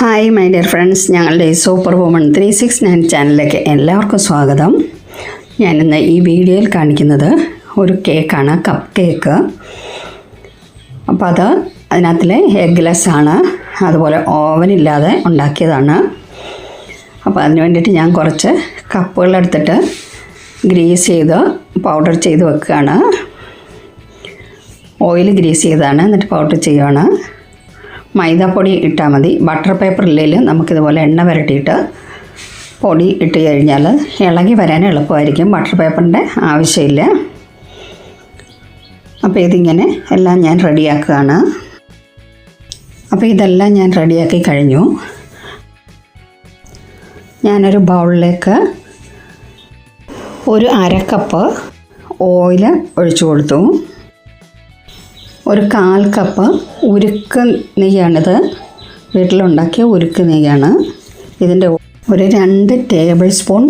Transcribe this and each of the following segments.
Hi my dear friends ഞങ്ങളുടെ super woman three six nine ചാനലിലേക്ക് എല്ലാവർക്കും സ്വാഗതം. ഞാനിന്ന് ഈ വീഡിയോയിൽ കാണിക്കുന്നത് ഒരു കേക്കാണ് കപ്പ് കേക്ക് അപ്പോൾ അത് അതിനകത്തിലെ എഗ്ലെസ് ആണ്. അതുപോലെ ഓവൻ ഇല്ലാതെ ഉണ്ടാക്കിയതാണ്. അപ്പോൾ അതിന് വേണ്ടിയിട്ട് ഞാൻ കുറച്ച് കപ്പുകളെടുത്തിട്ട് ഗ്രീസ് ചെയ്ത് പൗഡർ ചെയ്ത് വെക്കുകയാണ്. ഓയിൽ ഗ്രീസ് ചെയ്താണ് എന്നിട്ട് പൗഡർ ചെയ്യുകയാണ് മൈദാപ്പൊടി ഇട്ടാൽ മതി. ബട്ടർ പേപ്പർ ഇല്ലെങ്കിൽ നമുക്കിതുപോലെ എണ്ണ വരട്ടിയിട്ട് പൊടി ഇട്ട് കഴിഞ്ഞാൽ ഇളകി വരാൻ എളുപ്പമായിരിക്കും. ബട്ടർ പേപ്പറിന്റെ ആവശ്യമില്ല. അപ്പോൾ ഇതിങ്ങനെ എല്ലാം ഞാൻ റെഡിയാക്കുകയാണ്. അപ്പോൾ ഇതെല്ലാം ഞാൻ റെഡിയാക്കി കഴിഞ്ഞു. ഞാനൊരു ബൗളിലേക്ക് ഒരു അരക്കപ്പ് കപ്പ് ഓയിൽ ഒഴിച്ചു കൊടുത്തു. ഒരു കാൽ കപ്പ് ഉരുക്ക് നെയ്യാണിത്. വീട്ടിലുണ്ടാക്കിയ ഉരുക്ക് നെയ്യാണ്. ഇതിന്റെ ഒരു രണ്ട് ടേബിൾ സ്പൂൺ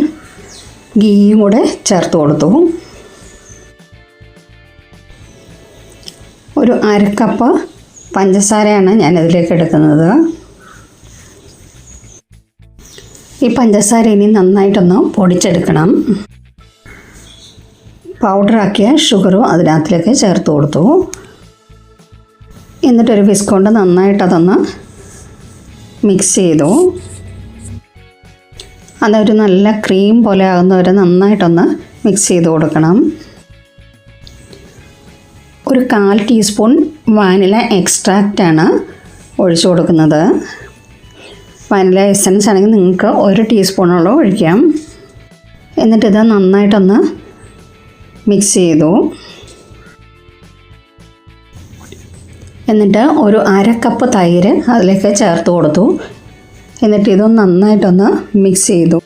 ഗീയും കൂടെ ചേർത്ത് കൊടുത്തു. ഒരു അരക്കപ്പ് കപ്പ് പഞ്ചസാരയാണ് ഞാൻ ഇതിലേക്ക് എടുക്കുന്നത്. ഈ പഞ്ചസാര ഇനി നന്നായിട്ടൊന്ന് പൊടിച്ചെടുക്കണം. പൗഡറാക്കിയ ഷുഗറും അതിനകത്തിലേക്ക് ചേർത്ത് കൊടുത്തു. എന്നിട്ടൊരു വിസ്ക് കൊണ്ട് നന്നായിട്ട് അതൊന്ന് മിക്സ് ചെയ്തു. അതൊരു നല്ല ക്രീം പോലെ ആകുന്ന ആകുന്നവരെ നന്നായിട്ടൊന്ന് മിക്സ് ചെയ്ത് കൊടുക്കണം. ഒരു കാൽ ടീസ്പൂൺ വാനില എക്സ്ട്രാക്റ്റാണ് ഒഴിച്ചു കൊടുക്കുന്നത്. വാനില എസൻസ് ആണെങ്കിൽ നിങ്ങൾക്ക് ഒരു ടീസ്പൂണോളം ഒഴിക്കാം. എന്നിട്ടിത് നന്നായിട്ടൊന്ന് മിക്സ് ചെയ്തു. എന്നിട്ട് ഒരു അര കപ്പ് തൈര് അതിലേക്ക് ചേർത്ത് കൊടുത്തു. എന്നിട്ട് ഇതൊന്ന് നന്നായിട്ടൊന്ന് മിക്സ് ചെയ്തു.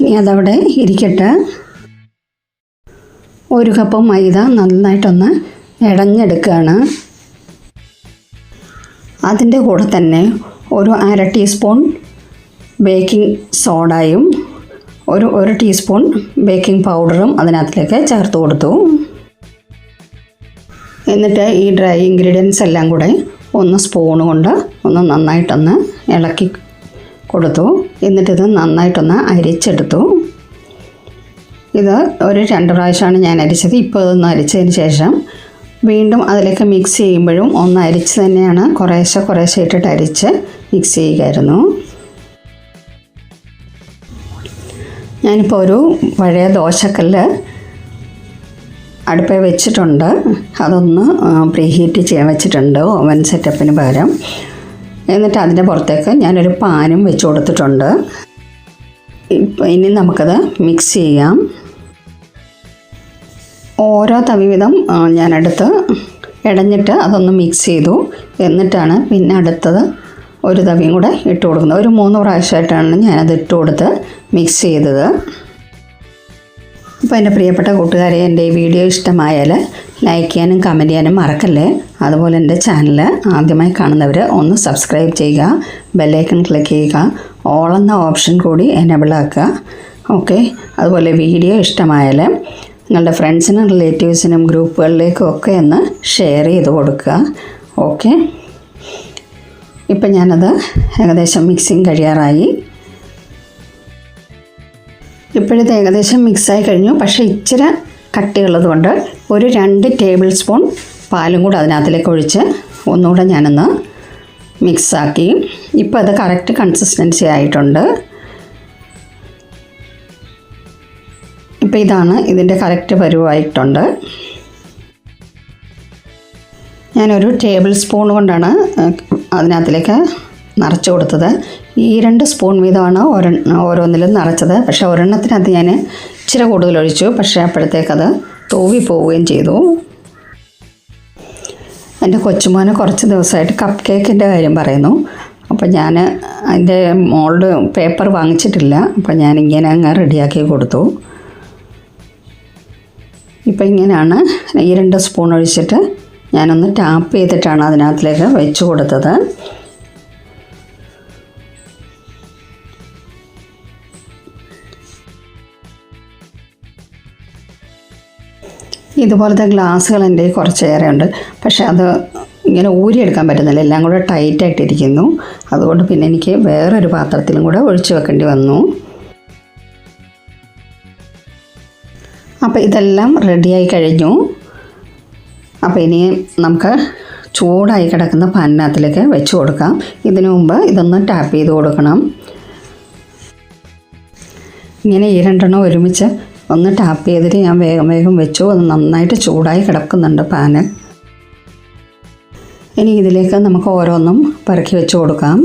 ഇനി അതവിടെ ഇരിക്കട്ടെ. ഒരു കപ്പ് മൈദ നന്നായിട്ടൊന്ന് ഇടഞ്ഞെടുക്കുകയാണ് അതിന്റെ കൂടെ തന്നെ ഒരു അര ടീസ്പൂൺ ബേക്കിംഗ് സോഡയും ഒരു ഒരു ടീസ്പൂൺ ബേക്കിംഗ് പൗഡറും അതിനകത്തിലേക്ക് ചേർത്ത് കൊടുത്തു. എന്നിട്ട് ഈ ഡ്രൈ ഇൻഗ്രീഡിയൻസ് എല്ലാം കൂടെ ഒന്ന് സ്പൂൺ കൊണ്ട് ഒന്ന് നന്നായിട്ടൊന്ന് ഇളക്കി കൊടുത്തു. എന്നിട്ടിത് നന്നായിട്ടൊന്ന് അരിച്ചെടുത്തു. ഇത് ഒരു രണ്ട് പ്രാവശ്യമാണ് ഞാൻ അരിച്ചത്. ഇപ്പോൾ ഇതൊന്ന് അരിച്ചതിന് ശേഷം വീണ്ടും അതിലേക്ക് മിക്സ് ചെയ്യുമ്പോഴും ഒന്ന് അരിച്ച് തന്നെയാണ് കുറേശ്ശെ കുറേശ്ശെ ഇട്ടിട്ട് അരിച്ച് മിക്സ് ചെയ്യുമായിരുന്നു ഞാനിപ്പോൾ ഒരു പഴയ ദോശക്കല്ല് അടുപ്പിൽ വെച്ചിട്ടുണ്ട്. അതൊന്ന് പ്രീഹീറ്റ് ചെയ്യാൻ വെച്ചിട്ടുണ്ട് ഓവൻ സെറ്റപ്പിന് പകരം. എന്നിട്ട് അതിന്റെ പുറത്തേക്ക് ഞാനൊരു പാനും വെച്ച് കൊടുത്തിട്ടുണ്ട്. ഇനി നമുക്കത് മിക്സ് ചെയ്യാം. ഓരോ തവി വിധം ഞാനെടുത്ത് ഇടഞ്ഞിട്ട് അതൊന്ന് മിക്സ് ചെയ്തു. എന്നിട്ടാണ് പിന്നെ അടുത്തത് ഒരു തവിയും കൂടെ ഇട്ട് കൊടുക്കുന്നത്. ഒരു മൂന്ന് പ്രാവശ്യമായിട്ടാണ് ഞാനത് ഇട്ട് കൊടുത്ത് മിക്സ് ചെയ്തത്. അപ്പോൾ എന്റെ പ്രിയപ്പെട്ട കൂട്ടുകാരെ എന്റെ ഈ വീഡിയോ ഇഷ്ടമായാൽ ലൈക്ക് ചെയ്യാനും കമന്റ് ചെയ്യാനും മറക്കല്ലേ? അതുപോലെ എന്റെ ചാനൽ ആദ്യമായി കാണുന്നവർ ഒന്ന് സബ്സ്ക്രൈബ് ചെയ്യുക ബെല്ലൈക്കൺ ക്ലിക്ക് ചെയ്യുക ഓൾ എന്ന ഓപ്ഷൻ കൂടി എനേബിൾ ആക്കുക. ഓക്കെ അതുപോലെ വീഡിയോ ഇഷ്ടമായാൽ നിങ്ങളുടെ ഫ്രണ്ട്സിനും റിലേറ്റീവ്സിനും ഗ്രൂപ്പുകളിലേക്കും ഒക്കെ ഒന്ന് ഷെയർ ചെയ്ത് കൊടുക്കുക. ഓക്കെ ഇപ്പം ഞാനത് ഏകദേശം മിക്സിങ് കഴിയാറായി. ഇപ്പോഴത്തെ ഏകദേശം മിക്സായി കഴിഞ്ഞു. പക്ഷേ ഇച്ചിരി കട്ടിയുള്ളത് കൊണ്ട് ഒരു രണ്ട് ടേബിൾ സ്പൂൺ പാലും കൂടെ അതിനകത്തിലേക്ക് ഒഴിച്ച് ഒന്നുകൂടെ ഞാനൊന്ന് മിക്സാക്കി. ഇപ്പോൾ അത് കറക്റ്റ് കൺസിസ്റ്റൻസി ആയിട്ടുണ്ട്. ഇപ്പോൾ ഇതാണ് ഇതിന്റെ കറക്റ്റ് പരുവായിട്ടുണ്ട്. ഞാനൊരു ടേബിൾ സ്പൂൺ കൊണ്ടാണ് അതിനകത്തിലേക്ക് നിറച്ച് കൊടുത്തത്. ഈ രണ്ട് സ്പൂൺ വീതമാണ് ഓരോ ഓരോന്നിലും നിറച്ചത്. പക്ഷേ ഒരെണ്ണത്തിനകത്ത് ഞാൻ ഇച്ചിരി കൂടുതൽ ഒഴിച്ചു. പക്ഷേ അപ്പോഴത്തേക്കത് തൂവി പോവുകയും ചെയ്തു. എന്റെ കൊച്ചുമോനെ കുറച്ച് ദിവസമായിട്ട് കപ്പ് കേക്കിന്റെ കാര്യം പറയുന്നു. അപ്പോൾ ഞാൻ അതിന്റെ മോൾഡ് പേപ്പർ വാങ്ങിച്ചിട്ടില്ല. അപ്പോൾ ഞാൻ ഇങ്ങനെ അങ്ങ് റെഡിയാക്കി കൊടുത്തു. ഇപ്പം ഇങ്ങനെയാണ് ഈ രണ്ട് സ്പൂൺ ഒഴിച്ചിട്ട് ഞാനൊന്ന് ടാപ്പ് ചെയ്തിട്ടാണ് അതിനകത്തിലേക്ക് വെച്ച് കൊടുത്തത്. ഇതുപോലത്തെ ഗ്ലാസ്സുകൾ എന്റെ കുറച്ചേറെ ഉണ്ട് പക്ഷേ അത് ഇങ്ങനെ ഊരിയെടുക്കാൻ പറ്റുന്നില്ല. എല്ലാം കൂടെ ടൈറ്റായിട്ടിരിക്കുന്നു. അതുകൊണ്ട് പിന്നെ എനിക്ക് വേറൊരു പാത്രത്തിലും കൂടെ ഒഴിച്ചു വെക്കേണ്ടി വന്നു. അപ്പോൾ ഇതെല്ലാം റെഡിയായി കഴിഞ്ഞു. അപ്പോൾ ഇനി നമുക്ക് ചൂടായി കിടക്കുന്ന പാനിനകത്തിലേക്ക് വെച്ച് കൊടുക്കാം. ഇതിനു മുമ്പ് ഇതൊന്ന് ടാപ്പ് ചെയ്ത് കൊടുക്കണം. ഇങ്ങനെ ഈ രണ്ടെണ്ണം ഒരുമിച്ച് ഒന്ന് ടാപ്പ് ചെയ്തിട്ട് ഞാൻ വേഗം വേഗം വെച്ചു. അത് നന്നായിട്ട് ചൂടായി കിടക്കുന്നുണ്ട് പാന്. ഇനി ഇതിലേക്ക് നമുക്ക് ഓരോന്നും പെറുക്കി വെച്ച് കൊടുക്കാം.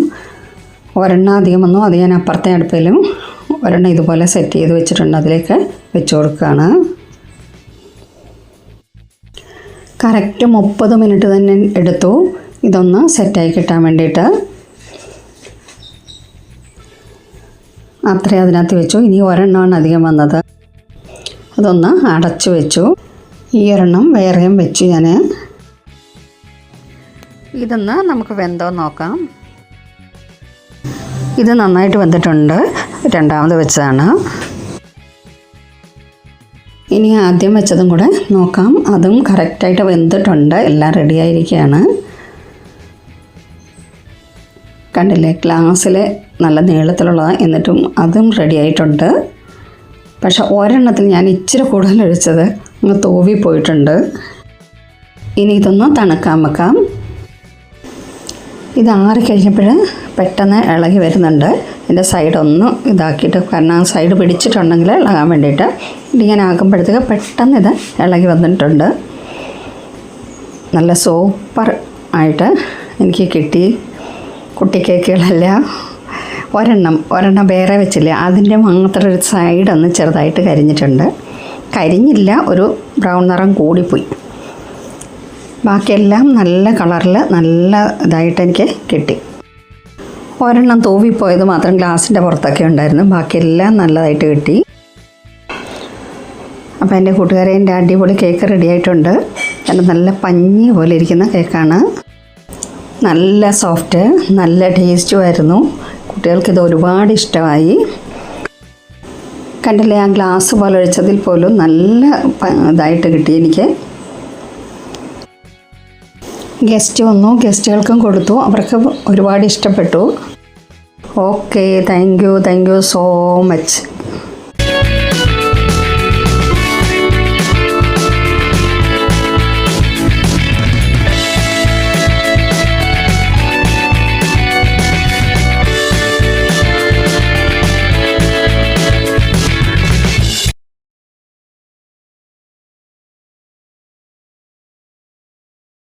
ഒരെണ്ണം അധികം വന്നു. അത് ഞാൻ അപ്പുറത്തെ അടുപ്പിലും ഒരെണ്ണം ഇതുപോലെ സെറ്റ് ചെയ്ത് വെച്ചിട്ടുണ്ട്. അതിലേക്ക് വെച്ച് കൊടുക്കുകയാണ്. കറക്റ്റ് മുപ്പത് മിനിറ്റ് തന്നെ എടുത്തു. ഇതൊന്ന് സെറ്റായി കിട്ടാൻ വേണ്ടിയിട്ട്. അത്രയും അതിനകത്ത് വെച്ചു. ഇനി ഒരെണ്ണമാണ് അധികം വന്നത്. അതൊന്ന് അടച്ചു വെച്ചു. ഈ ഒരെണ്ണം വേറെയും വെച്ചു ഞാൻ ഇതൊന്ന് നമുക്ക് വെന്തോ നോക്കാം. ഇത് നന്നായിട്ട് വെന്തിട്ടുണ്ട്. രണ്ടാമത് വെച്ചതാണ്. ഇനി ആദ്യം വെച്ചതും കൂടെ നോക്കാം. അതും കറക്റ്റായിട്ട് വെന്തിട്ടുണ്ട്. എല്ലാം റെഡി ആയിരിക്കുകയാണ് കണ്ടില്ലേ? ഗ്ലാസ്സിൽ നല്ല നീളത്തിലുള്ളതാണ് എന്നിട്ടും അതും റെഡി ആയിട്ടുണ്ട്. പക്ഷെ ഒരെണ്ണത്തിൽ ഞാൻ ഇച്ചിരി കൂടുതൽ ഒഴിച്ചത് അങ്ങ് തോവി പോയിട്ടുണ്ട്. ഇനി ഇതൊന്ന് തണുക്കാൻ വെക്കാം. ഇത് ആറി കഴിഞ്ഞപ്പോൾ പെട്ടെന്ന് ഇളകി വരുന്നുണ്ട്. ഇതിന്റെ സൈഡ് ഒന്ന് ഇതാക്കിയിട്ട് കാരണം സൈഡ് പിടിച്ചിട്ടുണ്ടെങ്കിൽ ഇളകാൻ വേണ്ടിയിട്ട്. ഇതിങ്ങനെ ആക്കുമ്പോഴത്തേക്ക് പെട്ടെന്ന് ഇത് ഇളകി വന്നിട്ടുണ്ട്. നല്ല സൂപ്പർ ആയിട്ട് എനിക്ക് കിട്ടി കുട്ടി കേക്കുകളെല്ലാം. ഒരെണ്ണം ഒരെണ്ണം വേറെ വെച്ചില്ല അതിന്റെ മാത്രം ഒരു സൈഡ് ഒന്ന് ചെറുതായിട്ട് കരിഞ്ഞിട്ടുണ്ട്. കരിഞ്ഞില്ല ഒരു ബ്രൗൺ നിറം കൂടിപ്പോയി. ബാക്കിയെല്ലാം നല്ല കളറിൽ നല്ല ഇതായിട്ട് എനിക്ക് കിട്ടി. ഒരെണ്ണം തൂവിപ്പോയത് മാത്രം ഗ്ലാസിന്റെ പുറത്തൊക്കെ ഉണ്ടായിരുന്നു. ബാക്കിയെല്ലാം നല്ലതായിട്ട് കിട്ടി. അപ്പോൾ എന്റെ കൂട്ടുകാരെ എന്റെ അടിപൊളി കേക്ക് റെഡി ആയിട്ടുണ്ട്. എന്റെ നല്ല പഞ്ഞി പോലെ ഇരിക്കുന്ന കേക്കാണ് നല്ല സോഫ്റ്റ് നല്ല ടേസ്റ്റും ആയിരുന്നു കുട്ടികൾക്ക് ഒരുപാട് ഇഷ്ടമായി. കണ്ടില്ലേ ആ ഗ്ലാസ് പോലെ ഒഴിച്ചതിൽ പോലും നല്ല ഇതായിട്ട് കിട്ടി എനിക്ക്. ഗസ്റ്റ് വന്നു ഗസ്റ്റുകൾക്കും കൊടുത്തു അവർക്ക് ഒരുപാട് ഇഷ്ടപ്പെട്ടു. Okay thank you thank you so much